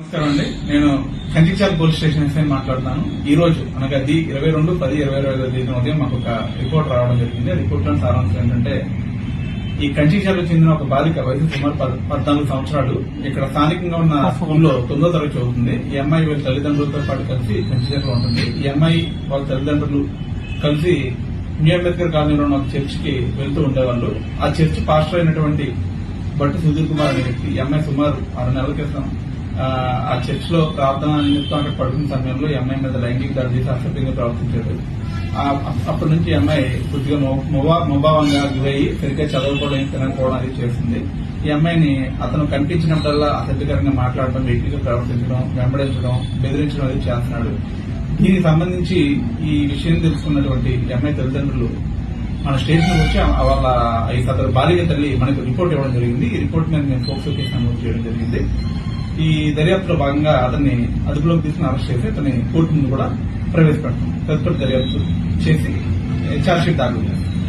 నమస్కారం అండి. నేను కంచిచాల్ పోలీస్ స్టేషన్ ఎస్ఐ మాట్లాడుతాను. ఈ రోజు అనగా ది ఇరవై రెండు పది ఇరవై ఇరవై తేదీన ఉదయం మాకు ఒక రిపోర్ట్ రావడం జరిగింది. రిపోర్ట్లో సారాంశం ఏంటంటే ఈ కంచిచాలకు చెందిన ఒక బాలిక వయసు సుమారు పద్- పద్నాలుగు సంవత్సరాలు. ఇక్కడ స్థానికంగా ఉన్న స్కూల్లో తొమ్మిదో తరగతి చదువుతుంది. ఈ అమ్మాయి వీళ్ళ తల్లిదండ్రులతో పాటు కలిసి కంచిచాలలో ఉంటుంది. ఈ అమ్మాయి వాళ్ళ తల్లిదండ్రులు కలిసి న్యూ అంబేద్కర్ కాలనీలో ఉన్న ఒక చర్చికి వెళ్తూ ఉండేవాళ్ళు. ఆ చర్చ్ పాస్టర్ అయినటువంటి బట్టి సుధీర్ కుమార్ అనే వ్యక్తి ఈ అమ్మాయి సుమారు ఆరు నెలల క్రితం ఆ, చర్చ్లో ప్రార్థన నిమిత్తం అక్కడ పడుకున్న సమయంలో ఈ అమ్మాయి మీద లైంగిక దాడి చేసి అసభ్యంగా ప్రవర్తించాడు అప్పటి నుంచి ఈ అమ్మాయి కొద్దిగా మొ- గురయ్యి సరిగ్గా చదవకపోవడం తినకపోవడం అది చేసింది ఈ అమ్మాయిని అతను కనిపించినప్పుడల్లా అసభ్యకరంగా మాట్లాడడం వ్యక్తిగా ప్రవర్తించడం వెంబడించడం బెదిరించడం అది చేస్తున్నాడు. దీనికి సంబంధించి ఈ విషయం తెలుసుకున్నటువంటి అమ్మాయి తల్లిదండ్రులు మన స్టేషన్ వచ్చి ఆ- వాళ్ళ ఈ సదరు బాలిక తల్లి మనకు రిపోర్ట్ ఇవ్వడం జరిగింది. ఈ రిపోర్ట్ మీద మేము ఫోక్సో కేసు నమోదు చేయడం జరిగింది. ఈ దర్యాప్తులో భాగంగా అతన్ని అదుపులోకి తీసుకుని అరెస్ట్ చేసి అతన్ని కోర్టు ముందు కూడా ప్రవేశపెడతాం. తదుపరి దర్యాప్తు చేసి ఛార్జ్షీట్ దాఖలు చేస్తాం.